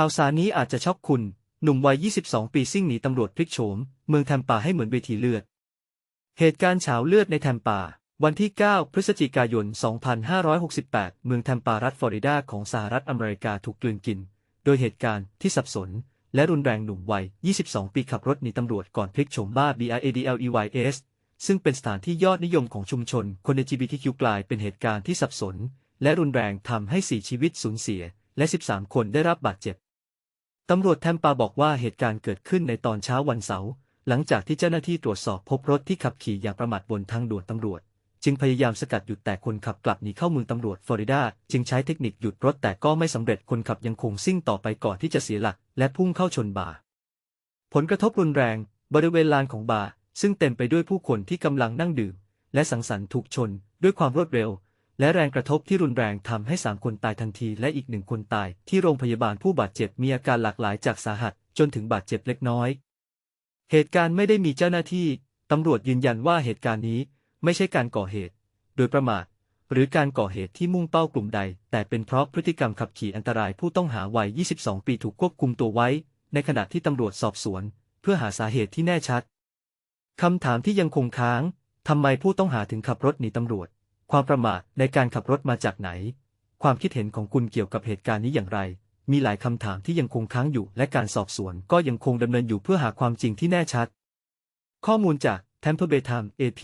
ข่าวสารนี้อาจจะช็อกคุณ หนุ่มวัย 22 ปีซิ่งหนีตำรวจพลิกโฉม เมืองแทมปาให้เหมือนเวทีเลือด เหตุการณ์เฉาเลือดในแทมปา วันที่ 9 พฤศจิกายน 2568 เมืองแทมปารัฐฟลอริดาของสหรัฐอเมริกาถูกกลืนกิน โดยเหตุการณ์ที่สับสน และรุนแรงหนุ่มวัย 22 ปีขับรถหนีตำรวจก่อนพลิกโฉมบ้า BRADLEYS ซึ่งเป็นสถานที่ยอดนิยมของชุมชนคน LGBTQ กลายเป็นเหตุการณ์ที่สับสน และรุนแรงทำให้ 4 ชีวิตสูญเสียและ 13 คนได้รับบาดเจ็บ ตำรวจแทมปาบอกว่าเหตุการณ์เกิดขึ้นในตอนเช้าวันเสาร์หลังจากที่เจ้าหน้าที่ตรวจสอบพบรถที่ขับขี่อย่างประมาทบนทางด่วนตำรวจ จึงพยายามสกัดหยุดแต่คนขับกลับหนีเข้าเมืองตำรวจฟลอริดาจึงใช้เทคนิคหยุดรถแต่ก็ไม่สำเร็จคนขับยังคงซิ่งต่อไปก่อนที่จะเสียหลัก และพุ่งเข้าชนบาร์ผลกระทบรุนแรง บริเวณลานของบาร์ซึ่งเต็มไปด้วยผู้คนที่กำลังนั่งดื่มและสังสรรค์ถูกชน ด้วยความรวดเร็ว และแรงกระทบที่รุนแรงทำให้สามคนตายทันทีและอีกหนึ่งคนตายที่โรงพยาบาลผู้บาดเจ็บมีอาการหลากหลายจากสาหัสจนถึงบาดเจ็บเล็กน้อย เหตุการณ์ไม่ได้มีเจ้าหน้าที่ตำรวจยืนยันว่าเหตุการณ์นี้ไม่ใช่การก่อเหตุ โดยประมาท หรือการก่อเหตุที่มุ่งเป้ากลุ่มใด แต่เป็นเพราะพฤติกรรมขับขี่อันตรายผู้ต้องหาวัย 22 ปีถูกควบคุมตัวไว้ ในขณะที่ตำรวจสอบสวน เพื่อหาสาเหตุที่แน่ชัดคำถามที่ยังคงค้างทำไมผู้ต้องหาถึงขับรถหนีตำรวจ ความประมาทในการขับรถมาจากไหน ความคิดเห็นของคุณเกี่ยวกับเหตุการณ์นี้อย่างไร มีหลายคำถามที่ยังคงค้างอยู่ และการสอบสวนก็ยังคงดำเนินอยู่เพื่อหาความจริงที่แน่ชัด ข้อมูลจาก Temple Bay Time AP